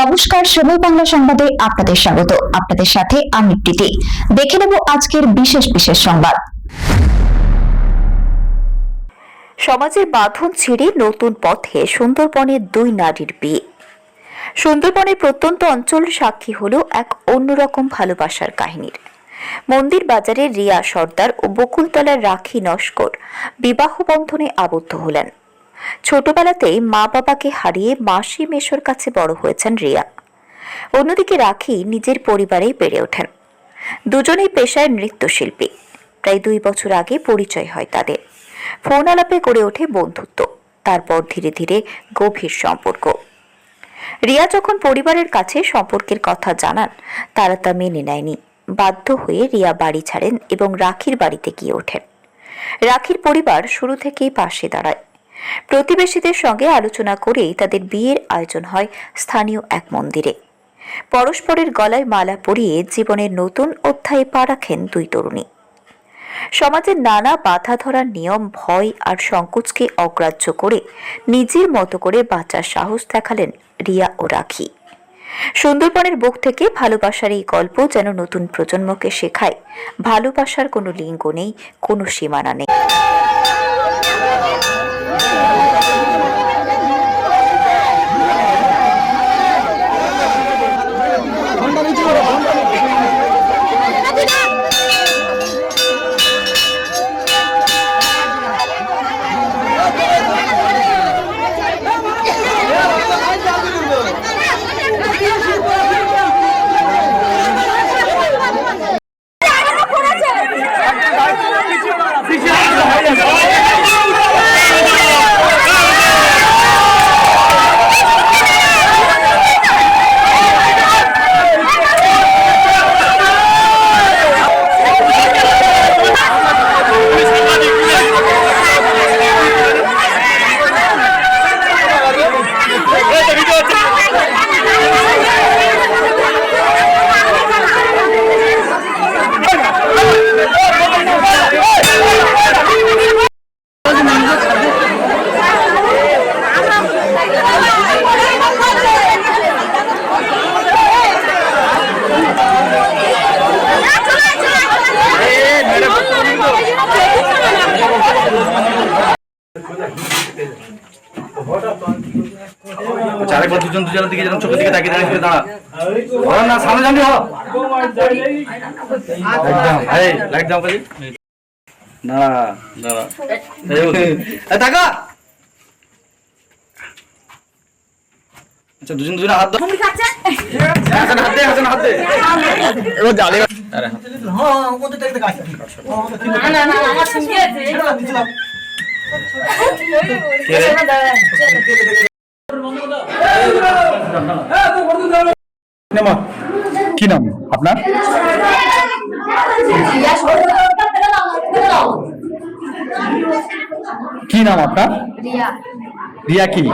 নমস্কার সময় বাংলা সংবাদে আপনাদের স্বাগত। আপনাদের সাথে আমি প্রীতি। দেখে নেব আজকের বিশেষ বিশেষ সংবাদ। সমাজের বাঁধন ছিঁড়ে নতুন পথে সুন্দরবনের দুই নারীর বিয়ে। সুন্দরবনের প্রত্যন্ত অঞ্চল সাক্ষী হলো এক অন্যরকম ভালোবাসার কাহিনীর। মন্দির বাজারের রিয়া সর্দার ও বকুলতলার রাখি নস্কর বিবাহ বন্ধনে আবদ্ধ হলেন। ছোটবেলাতেই মা বাবাকে হারিয়ে মাসি মেশোর কাছে বড় হয়েছেন রিয়া। অন্যদিকে রাখি নিজের পরিবারেই বেড়ে ওঠেন। দুজনেই পেশায় নৃত্যশিল্পী। প্রায় দুই বছর আগে পরিচয় হয় তাদের। ফোন আলাপে গড়ে ওঠে বন্ধুত্ব। তারপর ধীরে ধীরে গভীর সম্পর্ক। রিয়া যখন পরিবারের কাছে সম্পর্কের কথা জানান, তারা তা মেনে নেয়নি। বাধ্য হয়ে রিয়া বাড়ি ছাড়েন এবং রাখির বাড়িতে গিয়ে ওঠেন। রাখির পরিবার শুরু থেকেই পাশে দাঁড়ায়। প্রতিবেশীদের সঙ্গে আলোচনা করেই তাদের বিয়ের আয়োজন হয় স্থানীয় এক মন্দিরে। পরস্পরের গলায় মালা পরিয়ে জীবনের নতুন অধ্যায়ে পা রাখেন দুই তরুণী। সমাজের নানা বাধা ধরার নিয়ম, ভয় আর সংকোচকে অগ্রাহ্য করে নিজের মতো করে বাঁচার সাহস দেখালেন রিয়া ও রাখি। সুন্দরবনের বুক থেকে ভালোবাসার এই গল্প যেন নতুন প্রজন্মকে শেখায়। ভালোবাসার কোনো লিঙ্গ নেই, কোনো সীমানা নেই। আরেকবার দুজন দুজনের দিকে যেন চোখের দিকে তাকিয়ে দাঁড়িয়ে দাঁড়া। ধরো না সামনে জানি হ একদম এই লাইট দাও কাজে দাঁড়া দাঁড়া। এই, আচ্ছা দুজন দুজনে হাত দাও। হাসান হাত দে হাসান হাত দে। জালে আরে কি নাম আপনার? কি নাম আপনার? রিয়া। কি?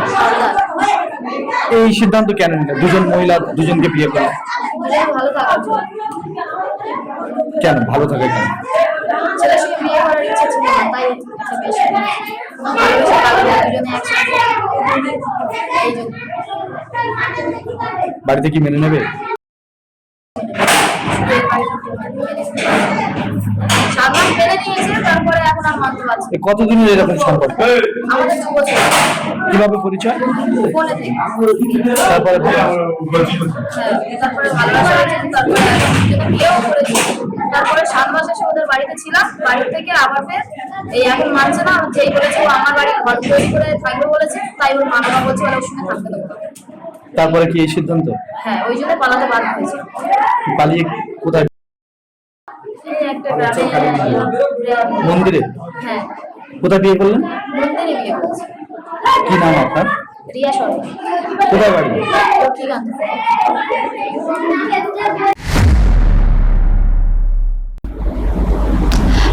এই সিদ্ধান্ত কেন দুজন মহিলা দুজনকে বিয়ে করা। কেন? ভালো থাকে কেন বাড়িতে কি মেনে নেবে? কতদিনের এরকম সম্পর্ক? কীভাবে পরিচয়? তারপরে হ্যাঁ, তারপরে সাত মাস এসে ওদের বাড়িতে ছিলাম। বাড়ি থেকে আবার ফের এই এখন মানছে না যেই বলেছে ও আমার বাড়ি ঘর তৈরি করে থাকবে বলেছে তাই ওর মা বাবা বলছে ওরা ওর সঙ্গে থাকতে দেবো। তারপরে কি এই সিদ্ধান্ত? হ্যাঁ ওই জন্য পালাতে বাধ্য হয়েছে। পালিয়ে কোথায়? একটা গ্রামে মন্দিরে? হ্যাঁ। কোথায় বিয়ে করলেন? মন্দিরে বিয়ে করেছি। কি নাম আপনার? রিয়া সরকার কোথায় বাড়ি?